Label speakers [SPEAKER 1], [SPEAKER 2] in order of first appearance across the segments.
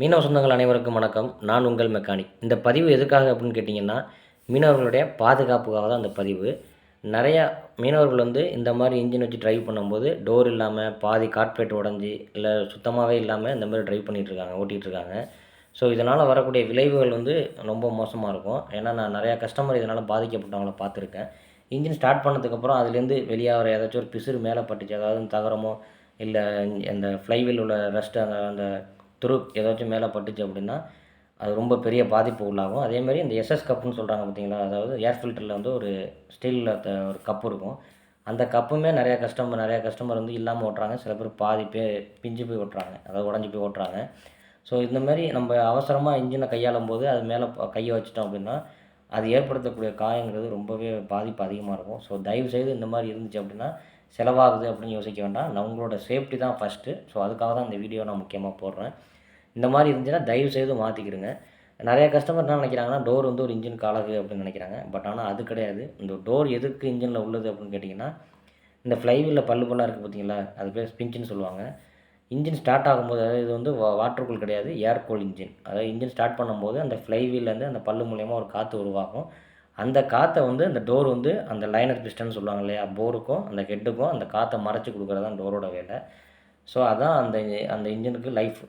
[SPEAKER 1] மீனவ சொந்தங்கள் அனைவருக்கும் வணக்கம். நான் உங்கள் மெக்கானிக் இந்த பதிவு எதுக்காக அப்படின்னு கேட்டிங்கன்னா மீனவர்களுடைய பாதுகாப்புக்காக தான் அந்த பதிவு. நிறையா மீனவர்கள் வந்து இந்த மாதிரி இன்ஜின் வச்சு டிரைவ் பண்ணும்போது டோர் இல்லாமல் பாதி கார்பரேட் உடஞ்சி இல்லை சுத்தமாகவே இல்லாமல் இந்த மாதிரி டிரைவ் பண்ணிகிட்ருக்காங்க ஓட்டிகிட்ருக்காங்க ஸோ இதனால் வரக்கூடிய விளைவுகள் வந்து ரொம்ப மோசமாக இருக்கும். ஏன்னா நான் நிறையா கஸ்டமர் இதனால் பாதிக்கப்பட்டவங்கள பார்த்துருக்கேன். இன்ஜின் ஸ்டார்ட் பண்ணதுக்கப்புறம் அதுலேருந்து வெளியாகிற ஏதாச்சும் ஒரு பிசுறு மேலே பட்டுச்சு. அதாவது தகரமோ இல்லை அந்த ஃப்ளைவில் உள்ள ரெஸ்ட் அந்த அந்த துரு ஏதாச்சும் மேலே பட்டுச்சு அப்படின்னா அது ரொம்ப பெரிய பாதிப்பு உள்ளாகும். அதேமாதிரி இந்த எஸ்எஸ் கப்புன்னு சொல்கிறாங்க பார்த்தீங்களா? அதாவது ஏர் ஃபில்டரில் வந்து ஒரு ஸ்டீலில் ஒரு கப்பு இருக்கும். அந்த கப்புமே நிறையா கஸ்டமர் நிறையா கஸ்டமர் வந்து இல்லாமல் ஓட்டுறாங்க. சில பேர் பாதி பே பிஞ்சு போய் ஓட்டுறாங்க. அதாவது உடஞ்சி போய் ஓட்டுறாங்க. ஸோ இந்த மாதிரி நம்ம அவசரமாக இன்ஜினை கையாளும் போது அது மேலே கையை வச்சிட்டோம் அப்படின்னா அது ஏற்படுத்தக்கூடிய காயங்கிறது ரொம்பவே பாதிப்பு அதிகமாக இருக்கும். ஸோ தயவுசெய்து இந்த மாதிரி இருந்துச்சு அப்படின்னா செலவாகுது அப்படின்னு யோசிக்க வேண்டாம். நம்மளோட சேஃப்டி தான் ஃபஸ்ட்டு ஸோ அதுக்காக தான் இந்த வீடியோ நான் முக்கியமாக போடுறேன். இந்த மாதிரி இருந்துச்சுன்னா தயவுசெய்து மாற்றிக்கிடுங்க நிறைய கஸ்டமர் என்ன நினைக்கிறாங்கன்னா டோர் வந்து ஒரு இன்ஜின் காலகு அப்படின்னு நினைக்கிறாங்க. பட் ஆனால் அது கிடையாது. இந்த டோர் எதுக்கு இன்ஜினில் உள்ளது அப்படின்னு கேட்டிங்கன்னா இந்த ஃப்ளைவீலில் பல்லு பல்லாக இருக்குது பார்த்தீங்களா? அது பேர் ஸ்பின்ச்சுன்னு சொல்லுவாங்க. இன்ஜின் ஸ்டார்ட் ஆகும்போது அதாவது இது வந்து வாட்டர் கூல் கிடையாது ஏர் கூல் இன்ஜின் அதாவது இன்ஜின் ஸ்டார்ட் பண்ணும்போது அந்த ஃப்ளைவீல்லேருந்து அந்த பல்லு மூலயமா ஒரு காற்று உருவாகும். அந்த காற்றை வந்து அந்த டோர் வந்து அந்த லைனர் பிஸ்டன் சொல்லுவாங்க இல்லையா? போருக்கும் அந்த ஹெட்டுக்கும் அந்த காற்றை மறைச்சி கொடுக்குறது தான் டோரோட வேலை. ஸோ அதான் அந்த அந்த இன்ஜினுக்கு லைஃப்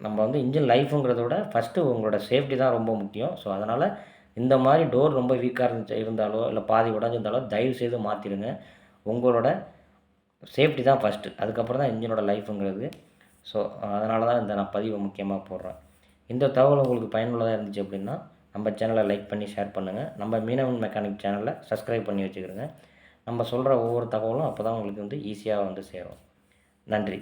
[SPEAKER 1] நம்ம வந்து இன்ஜின் லைஃபுங்கிறத விட ஃபஸ்ட்டு உங்களோட சேஃப்டி தான் ரொம்ப முக்கியம். ஸோ அதனால் இந்த மாதிரி டோர் ரொம்ப வீக்காக இருந்துச்சு இருந்தாலோ இல்லை பாதி உடஞ்சிருந்தாலோ தயவு செய்து மாற்றிடுங்க உங்களோட சேஃப்டி தான் ஃபஸ்ட்டு அதுக்கப்புறம் தான் இன்ஜினோட லைஃபுங்கிறது ஸோ அதனால தான் இந்த நான் பதிவை முக்கியமாக போடுறேன். இந்த தகவல் உங்களுக்கு பயனுள்ளதாக இருந்துச்சு அப்படின்னா நம்ம சேனலை லைக் பண்ணி ஷேர் பண்ணுங்கள் நம்ம மீனவன் மெக்கானிக் சேனலை சப்ஸ்கிரைப் பண்ணி வச்சுக்கிறோங்க நம்ம சொல்கிற ஒவ்வொரு தகவலும் அப்போ தான் உங்களுக்கு வந்து ஈஸியாக வந்து சேரும். நன்றி.